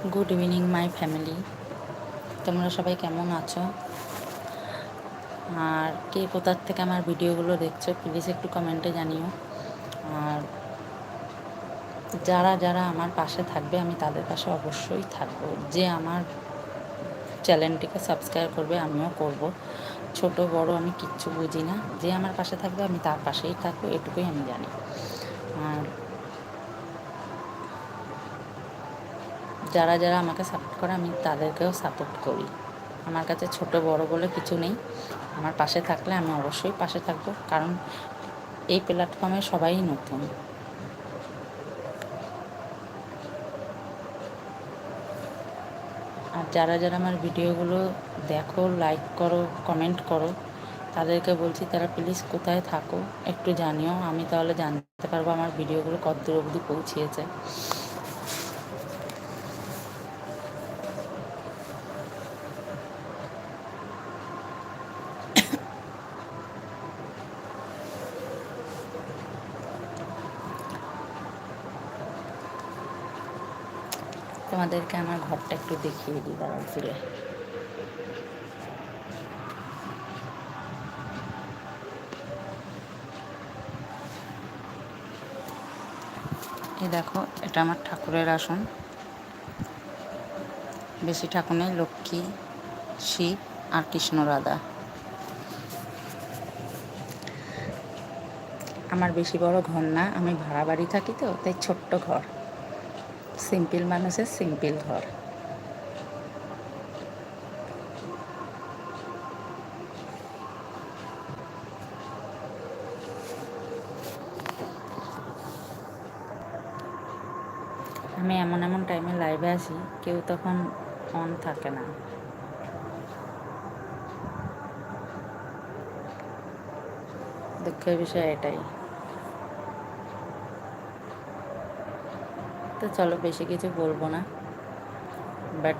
Good evening my family তোমরা সবাই কেমন আছো? আর কে কোথার থেকে আমার ভিডিওগুলো দেখছ প্লিজ একটু কমেন্টে জানিও। আর যারা যারা আমার পাশে থাকবে, আমি তাদের পাশে অবশ্যই থাকব। যে আমার চ্যানেলটিকে সাবস্ক্রাইব করবে, আমিও করব। ছোট, বড় আমি কিচ্ছু বুঝি না। যে আমার পাশে থাকবে, আমি তার পাশেই থাকব, এটুকুই আমি জানি। আর যারা যারা আমাকে সাপোর্ট করে, আমি তাদেরকেও সাপোর্ট করি। আমার কাছে ছোট, বড় বলে কিছু নেই। আমার পাশে থাকলে আমি অবশ্যই পাশে থাকব, কারণ এই প্ল্যাটফর্মে সবাই নতুন। আর যারা যারা আমার ভিডিওগুলো দেখো লাইক করো কমেন্ট করো, তাদেরকে বলছি তারা প্লিজ কোথায় থাকো, একটু জানিও। আমি তাহলে জানতে পারব আমার ভিডিওগুলো কত দূর অবধি পৌঁছিয়েছে তোমাদেরকে আমার ঘরটা একটু দেখিয়ে দিই, দাঁড়াও, ফিরে। এই দেখো, এটা আমার ঠাকুরের আসন। বেশি ঠাকুর নেই, লক্ষ্মী, শিব আর কৃষ্ণ রাধা। আমার বেশি বড় ঘর না, আমি ভাড়া বাড়ি থাকি তো, তাই ছোট্ট ঘর। সিম্পল মানুষের সিম্পল ঘর আমি এমন এমন টাইমে লাইভে আসি কেউ তখন অন থাকে না। দুঃখের বিষয় এটাই। তো চলো বেশি কিছু বলব না। বাট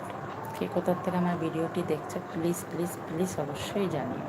কে কোথার থেকে আমার ভিডিওটি দেখছে প্লিজ প্লিজ প্লিজ অবশ্যই জানিও।